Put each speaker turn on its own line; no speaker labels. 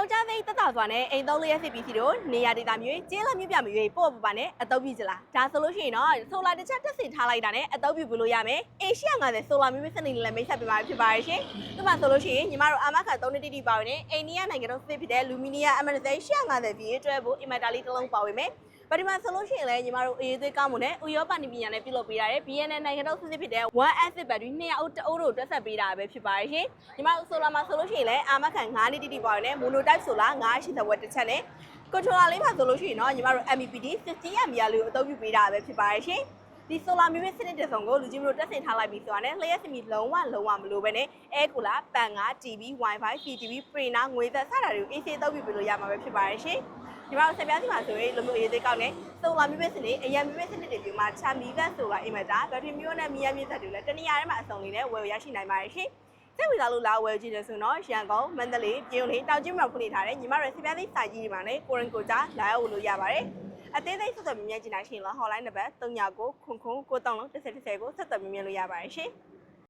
ကုန်ကြသိတက်တာစွာနဲ့အိမ်သုံးလေးရစစ်ပစ္စည်းတို့နေရာဒေသမျိုးကျင်းလက်မြပြမျိုးပို့ပပါနဲ့အသုံးပြုကြလားဒါဆိုလို့ရှိရင်တော့ဆိုလာတစ်ချက်တက်စင်ထားလိုက်တာနဲ့အသုံးပြုလို့ရမယ်အေရှီ50ဆိုလာမျိုးစနေလည်းမိတ်ဆက်ပေးပါဖြစ်ပါရရှင်ဒီမှာဆိုလို့ရှိရင်ညီမတို့အမခ3နှစ်တိတိပါဝင်နဲ့အိန္ဒိယနိုင်ငံတော်စစ်ဖြစ်တဲ့လူမီနီယာအမန်ဒေရှီ50ပြည့်အတွက်ဖို့အင်မတာလီတစ်လုံးပါဝင်မယ် ပထမဆိုလို့ရှိရင်လည်းညီမတို့အေးသေးကောင်းမှုနဲ့ဥရောပနိပညာနဲ့ပြုလုပ်ပေးရတဲ့ BNN နိုင်ငံတော်စစ်စစ်ဖြစ်တဲ့ one acid battery 2အုပ်တအုပ်တို့တွက်ဆက်ပေးတာပဲဖြစ်ပါရဲ့ရှင်ညီမတို့ဆိုလာမှာဆိုလို့ရှိရင်လည်းအာမခံ9နှစ်တိတိပါဝင်နဲ့ mono type solar 980ဝက်တစ်ချက်နဲ့ controller လေးမှာဆိုလို့ရှိရင်တော့ညီမတို့ MEPD 50 ampere လေးကိုအသုံးပြုပေးတာပဲဖြစ်ပါရဲ့ရှင်ဒီ solar မျိုးစနစ်တစ်စုံကိုလူကြီးမျိုးတက်ဆင်ထားလိုက်ပြီးဆိုတာနဲ့လျှက်စမီလုံးဝလုံးဝမလိုပဲနဲ့ air cooler ပန်ငါ TV wifi CTV printer ငွေသက်စတာတွေကို AC အသုံးပြုပေးလို့ရမှာပဲဖြစ်ပါရဲ့ရှင် ဒီမှာဆက်ပြားစီမှာဆိုရင်လိုမျိုးအရေးသေးကောက်နေဆိုလာမျိုးပဲစနစ်အရင်မျိုးပဲစနစ်တွေပြီးမှချာမီကဆိုလာအင်မတာဘက်ထရီမျိုးနဲ့မီယာမြင့်သက်တွေလည်းတနေရာထဲမှာအစုံလေးနဲ့ဝယ်ရရှိနိုင်ပါတယ်ရှင်စိတ်ဝင်စားလို့လာဝယ်ကြည့်တယ်ဆိုတော့ရန်ကုန်မန္တလေးပြည်ုံလေးတောင်ကျင်းမှာဖွင့်နေထားတဲ့ညီမတို့ဆက်ပြားလေးစာကြီးတွေမှာလည်းကိုရင်ကိုကြားလာရောက်လို့ရပါတယ်အသေးစိတ်ဆက်သွယ်မြင်မြင်ကြည့်နိုင်ရှင်လား hotline နံပါတ်39ကိုခွန်ခွန်ကိုတောင်းလုံး1010ကိုဆက်သွယ်မြင်မြင်လို့ရပါတယ်ရှင်